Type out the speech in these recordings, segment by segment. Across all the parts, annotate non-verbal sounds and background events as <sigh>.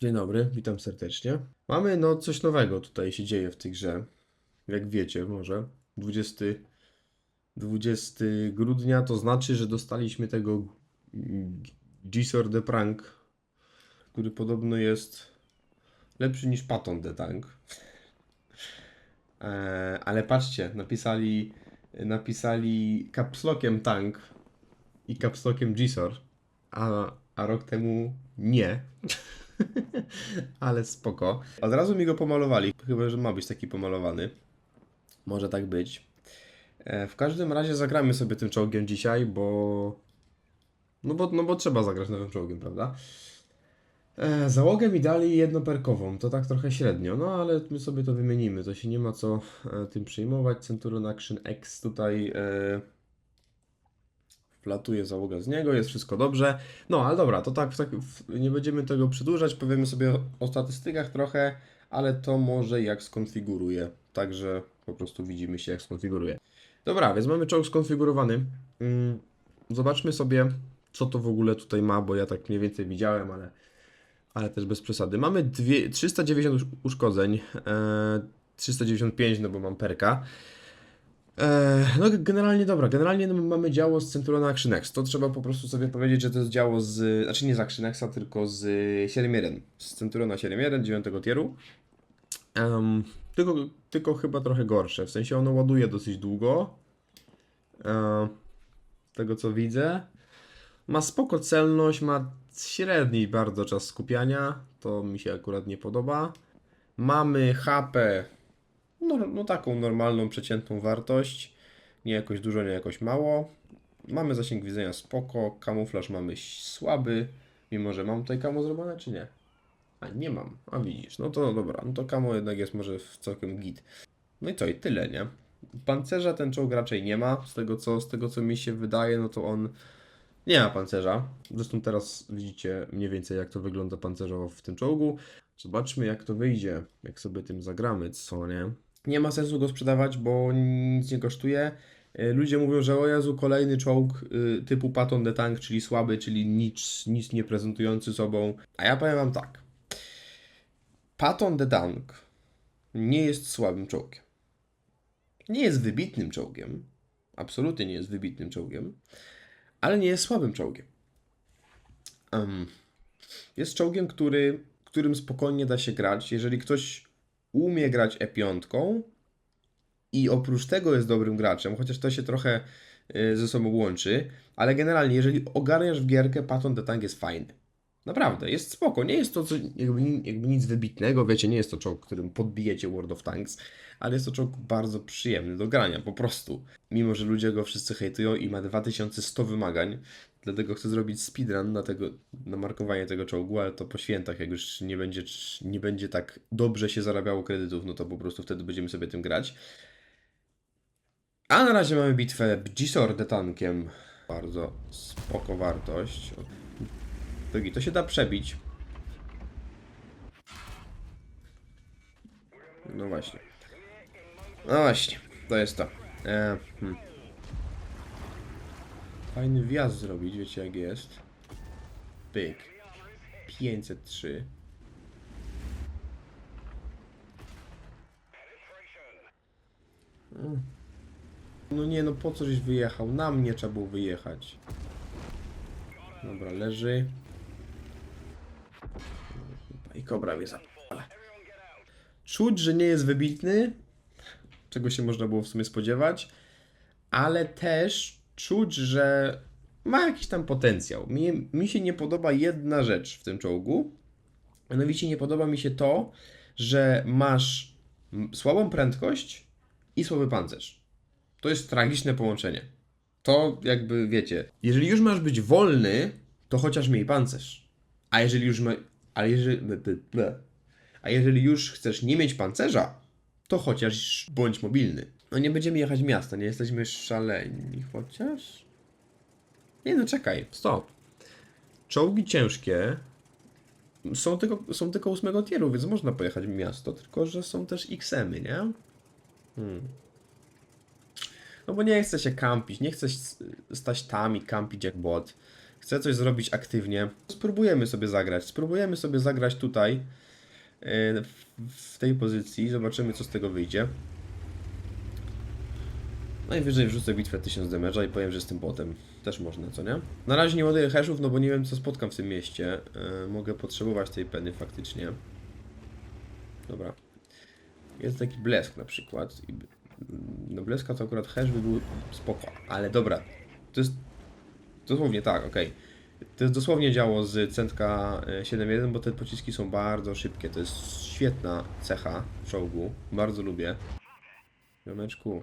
Dzień dobry, witam serdecznie. Mamy no coś nowego tutaj się dzieje w tej grze. Jak wiecie może. 20, 20 grudnia to znaczy, że dostaliśmy tego Gisor the Prank, który podobno jest lepszy niż Patton the Tank. Eee, ale patrzcie, napisali napisali capslokiem tank i capslokiem Gisor, a, a rok temu nie. <laughs> Ale spoko. Od razu mi go pomalowali, chyba że ma być taki pomalowany. Może tak być. E, w każdym razie zagramy sobie tym czołgiem dzisiaj, bo... No bo, no bo trzeba zagrać nowym czołgiem, prawda? E, załogę mi dali jednoperkową, to tak trochę średnio, no ale my sobie to wymienimy, to się nie ma co e, tym przejmować. Centurion Action X tutaj e, wlatuje załoga z niego, jest wszystko dobrze. No ale dobra, to tak, w tak w, nie będziemy tego przedłużać, powiemy sobie o, o statystykach trochę, ale to może jak skonfiguruję, także po prostu widzimy się jak skonfiguruję. Dobra, więc mamy czołg skonfigurowany. Mm, zobaczmy sobie, co to w ogóle tutaj ma, bo ja tak mniej więcej widziałem, ale ale też bez przesady. Mamy dwie, 390 usz- uszkodzeń, e, 395, no bo mam perka. E, no generalnie dobra, generalnie no, mamy działo z Centuriona Action X. To trzeba po prostu sobie powiedzieć, że to jest działo z, znaczy nie z Action Xa, tylko z 7.1. Z Centuriona 7.1, 9 tieru. Em, tylko, tylko chyba trochę gorsze, w sensie ono ładuje dosyć długo. Z tego co widzę. Ma spoko celność, ma średni bardzo czas skupiania, to mi się akurat nie podoba. Mamy HP, no, no taką normalną, przeciętną wartość, nie jakoś dużo, nie jakoś mało. Mamy zasięg widzenia spoko, kamuflaż mamy słaby, mimo że mam tutaj kamo zrobione, czy nie? A nie mam, a widzisz, no to dobra, no to kamo jednak jest może w całkiem git. No i co, i tyle, nie? Pancerza ten czołg raczej nie ma, z tego co, z tego co mi się wydaje, no to on nie ma pancerza. Zresztą teraz widzicie mniej więcej jak to wygląda pancerzowo w tym czołgu. Zobaczmy jak to wyjdzie, jak sobie tym zagramy, co nie? Nie ma sensu go sprzedawać, bo nic nie kosztuje. Y, Ludzie mówią, że o Jezu, kolejny czołg y, typu Patton the Tank, czyli słaby, czyli nic, nic nie prezentujący sobą. A ja powiem wam tak. Patton the Tank nie jest słabym czołgiem. Nie jest wybitnym czołgiem. Absolutnie nie jest wybitnym czołgiem ale nie jest słabym czołgiem. Em, jest czołgiem, który, którym spokojnie da się grać. Jeżeli ktoś umie grać E5 i oprócz tego jest dobrym graczem, chociaż to się trochę y, ze sobą łączy, ale generalnie, jeżeli ogarniasz w gierkę, Patton the Tank jest fajny. Naprawdę, jest spoko. Nie jest to co, jakby, jakby nic wybitnego, wiecie, nie jest to czołg, którym podbijecie World of Tanks, ale jest to czołg bardzo przyjemny do grania, po prostu. Mimo, że ludzie go wszyscy hejtują i ma 2100 wymagań, dlatego chcę zrobić speedrun na, tego, na markowanie tego czołgu, ale to po świętach, jak już nie będzie, nie będzie tak dobrze się zarabiało kredytów, no to po prostu wtedy będziemy sobie tym grać. A na razie mamy bitwę Gisor the Tankiem. Bardzo spoko wartość. Drogi, to się da przebić. No właśnie. No właśnie, to jest to. E, hmm. Fajny wjazd zrobić, wiecie jak jest. Pyk. 503. Mm. No nie, no po co żeś wyjechał? Na mnie trzeba było wyjechać. Dobra, leży. I kobra mnie zapala. Czuć, że nie jest wybitny, czego się można było w sumie spodziewać, ale też czuć, że ma jakiś tam potencjał. Mi, mi się nie podoba jedna rzecz w tym czołgu. Mianowicie nie podoba mi się to, że masz słabą prędkość i słaby pancerz. To jest tragiczne połączenie. To jakby wiecie, jeżeli już masz być wolny, to chociaż miej pancerz. A jeżeli już ma, ale jeżeli, a jeżeli już chcesz nie mieć pancerza, to chociaż bądź mobilny. No nie będziemy jechać miasta, nie jesteśmy szaleni, chociaż... Nie no, czekaj, stop. Czołgi ciężkie są tylko, są tylko ósmego tieru, więc można pojechać w miasto, tylko że są też XM-y, nie? Hmm. No bo nie chcę się kampić, nie chcę stać tam i kampić jak bot. chce coś zrobić aktywnie, spróbujemy sobie zagrać. Spróbujemy sobie zagrać tutaj, w- w tej pozycji. Zobaczymy, co z tego wyjdzie. Najwyżej wrzucę bitwę 1000 damage'a i powiem, że z tym botem też można, co nie? Na razie nie ładuję hashów, no bo nie wiem, co spotkam w tym mieście. Yy, mogę potrzebować tej peny faktycznie. Dobra. Jest taki blesk na przykład. I, no bleska to akurat hash by był spoko, ale dobra. To jest dosłownie tak, okej. To jest dosłownie działo z centka e, 7.1, bo te pociski są bardzo szybkie. To jest świetna cecha w czołgu. Bardzo lubię. Wiomeczku.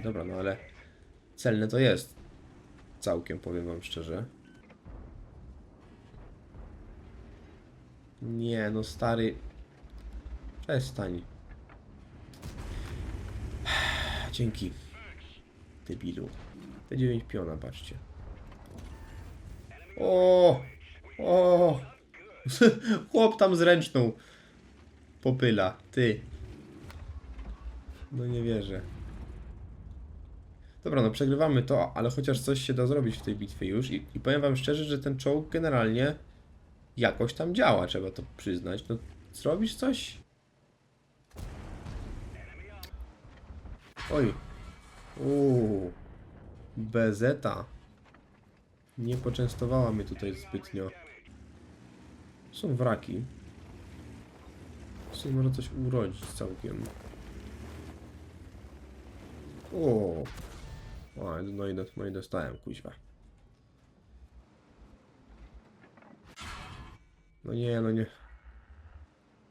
Dobra, no ale celne to jest. Całkiem, powiem wam szczerze. Nie, no stary. Przestań. <sighs> Dzięki. Debilu. Te 9 piona, patrzcie. O! O! <laughs> Chłop tam z ręczną popyla. Ty. No nie wierzę. Dobra, no przegrywamy to, ale chociaż coś się da zrobić w tej bitwie już i, i powiem wam szczerze, że ten czołg generalnie jakoś tam działa, trzeba to przyznać. No, zrobisz coś? Oj. Uuu. Bezeta. Nie poczęstowała mnie tutaj zbytnio. Są wraki. Sumie może coś urodzić całkiem. O. O, no i, no i dostałem, kuźwa. No nie, no nie.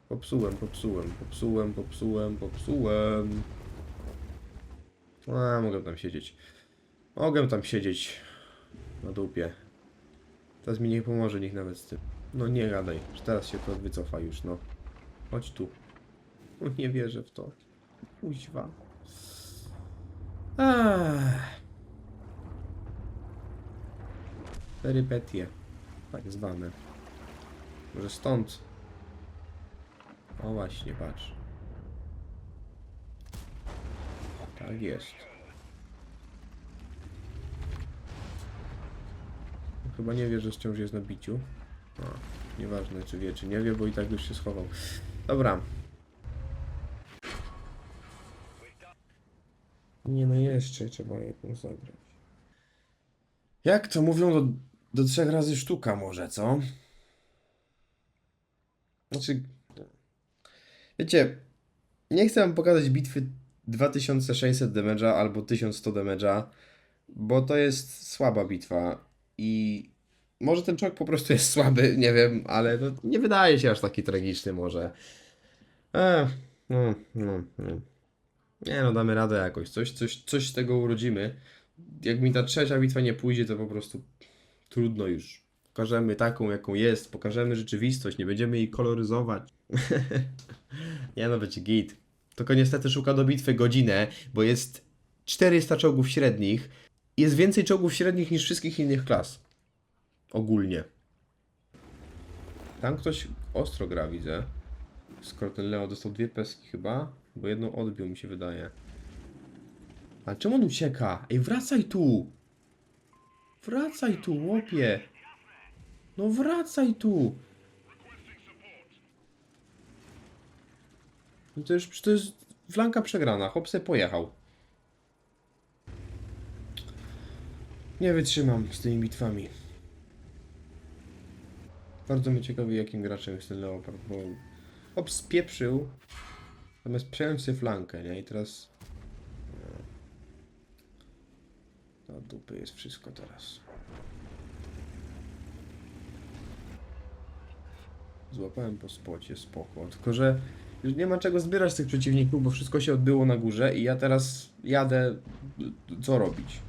Popsułem, popsułem, popsułem, popsułem, popsułem. A, mogę tam siedzieć. Mogę tam siedzieć. Na dupie. Teraz mi nie pomoże nikt nawet z tym. No nie gadaj, że teraz się to wycofa już, no. Chodź tu. No <laughs> nie wierzę w to. Kuźwa. Ach. Perypetie. Tak zwane. Może stąd. O właśnie, patrz. Tak jest. Chyba nie wie, że wciąż jest na biciu. A, nieważne czy wie, czy nie wie, bo i tak już się schował. Dobra. Nie no jeszcze trzeba jakąś zagrać. Jak to mówią, do, do trzech razy sztuka może, co? Znaczy... Wiecie, nie chcę wam pokazać bitwy 2600 damage'a albo 1100 damage'a, bo to jest słaba bitwa i może ten czołg po prostu jest słaby, nie wiem, ale nie wydaje się aż taki tragiczny może. Ech, no, no, no. Nie no, damy radę jakoś, coś, coś, coś z tego urodzimy. Jak mi ta trzecia bitwa nie pójdzie, to po prostu trudno już. Pokażemy taką, jaką jest, pokażemy rzeczywistość, nie będziemy jej koloryzować. <laughs> nie no, będzie git. Tylko niestety szuka do bitwy godzinę, bo jest 400 czołgów średnich. Jest więcej czołgów średnich niż wszystkich innych klas. Ogólnie. Tam ktoś ostro gra, widzę. Skoro ten Leo dostał dwie peski chyba, bo jedną odbił mi się wydaje. A czemu on ucieka? Ej, wracaj tu! Wracaj tu, łopie! No wracaj tu! No to już to jest flanka przegrana. Chłop se pojechał. Nie wytrzymam z tymi bitwami. Bardzo mnie ciekawi, jakim graczem jest ten Leopard, bo chłop zamiast przejąć sobie flankę, nie? I teraz... Do dupy jest wszystko teraz. Złapałem po spocie, spoko. Tylko, że już nie ma czego zbierać tych przeciwników, bo wszystko się odbyło na górze i ja teraz jadę... Co robić?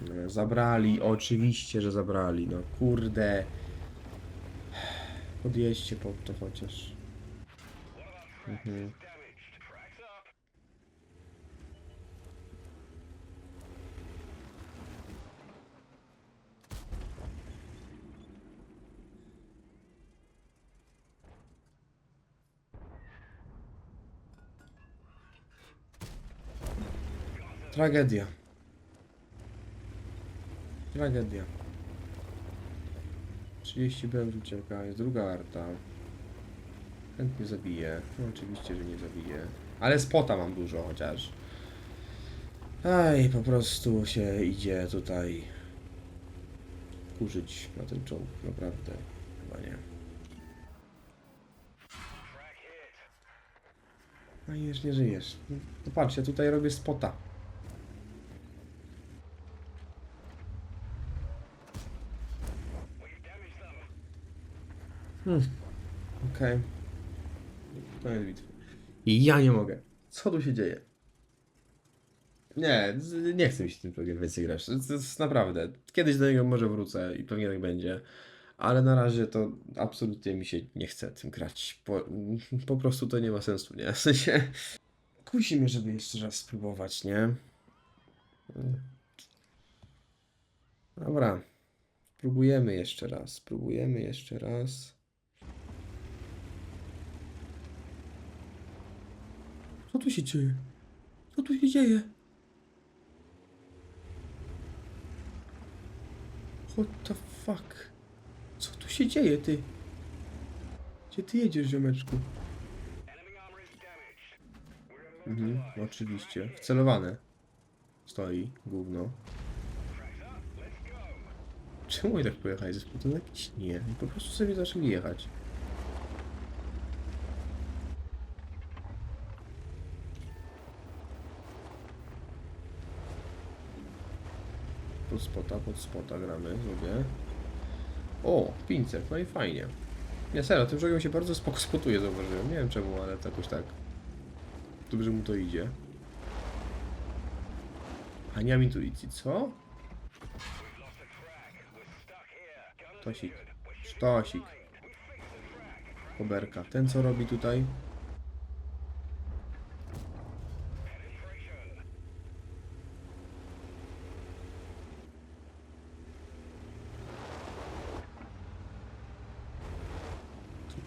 No, Zabrali, oczywiście, że zabrali. No kurde. Podjeźdźcie pod to chociaż. Mhm. Tragedia. Tragedia. 30 BM ucieka, jest druga arta. Chętnie zabiję. No oczywiście, że nie zabiję. Ale spota mam dużo chociaż. Aj, po prostu się idzie tutaj kurzyć na ten czołg, naprawdę. Chyba nie. No i nie żyjesz. No patrz, ja tutaj robię spota. Hmm. Okej. Koniec bitwy. I ja nie mogę. Co tu się dzieje? Nie, nie chcę mi się tym człowiekiem więcej grać. To, to jest naprawdę. Kiedyś do niego może wrócę i pewnie tak będzie. Ale na razie to absolutnie mi się nie chce tym grać. Po, po prostu to nie ma sensu, nie? W sensie. Kusi mnie, żeby jeszcze raz spróbować, nie? Dobra. Spróbujemy jeszcze raz. Spróbujemy jeszcze raz. Co tu się dzieje? Co tu się dzieje? What the fuck? Co tu się dzieje, ty? Gdzie ty jedziesz, ziomeczku? Mhm, oczywiście. Wcelowane. Stoi, gówno. Czemu oni tak? Zespół to jakiś nie. Po prostu sobie zaczęli jechać. Spota, pod spota gramy sobie. O, 500, no i fajnie. Nie, serio, tym żokiem się bardzo spoko spotuje, zauważyłem. Nie wiem czemu, ale jakoś tak. Dobrze mu to idzie. A nie mam intuicji, co? Sztosik. Sztosik. Koberka. Ten co robi tutaj?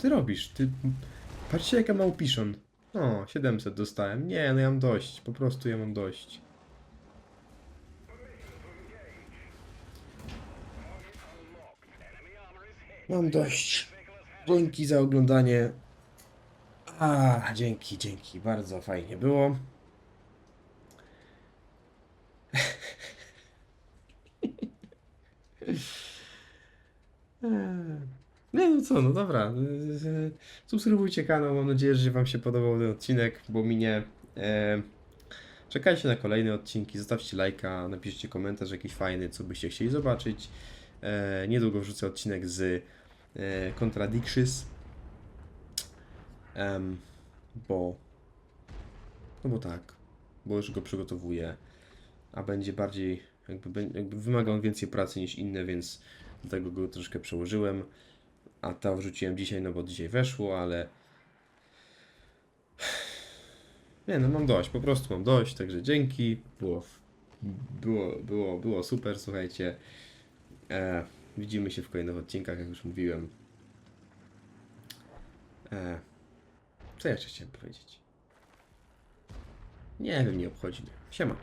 Ty robisz? Ty... Patrzcie jaka małpiszon. O, 700 dostałem. Nie, no ja mam dość. Po prostu ja mam dość. Mam dość. Dzięki za oglądanie. A, dzięki, dzięki. Bardzo fajnie było. Nie no co, no dobra. Subskrybujcie kanał. Mam nadzieję, że Wam się podobał ten odcinek, bo minie. E, czekajcie na kolejne odcinki. Zostawcie lajka, napiszcie komentarz jakiś fajny, co byście chcieli zobaczyć. E, niedługo wrzucę odcinek z e, Contradictions. Bo. No bo tak. Bo już go przygotowuję. A będzie bardziej. Jakby, jakby wymaga on więcej pracy niż inne, więc dlatego go troszkę przełożyłem. A to wrzuciłem dzisiaj, no bo dzisiaj weszło, ale. Nie no, mam dość, po prostu mam dość, także dzięki. Było, było, było, było super, słuchajcie. E, widzimy się w kolejnych odcinkach, jak już mówiłem. E, co jeszcze chciałem powiedzieć? Nie wiem, nie obchodzi mnie. Siema.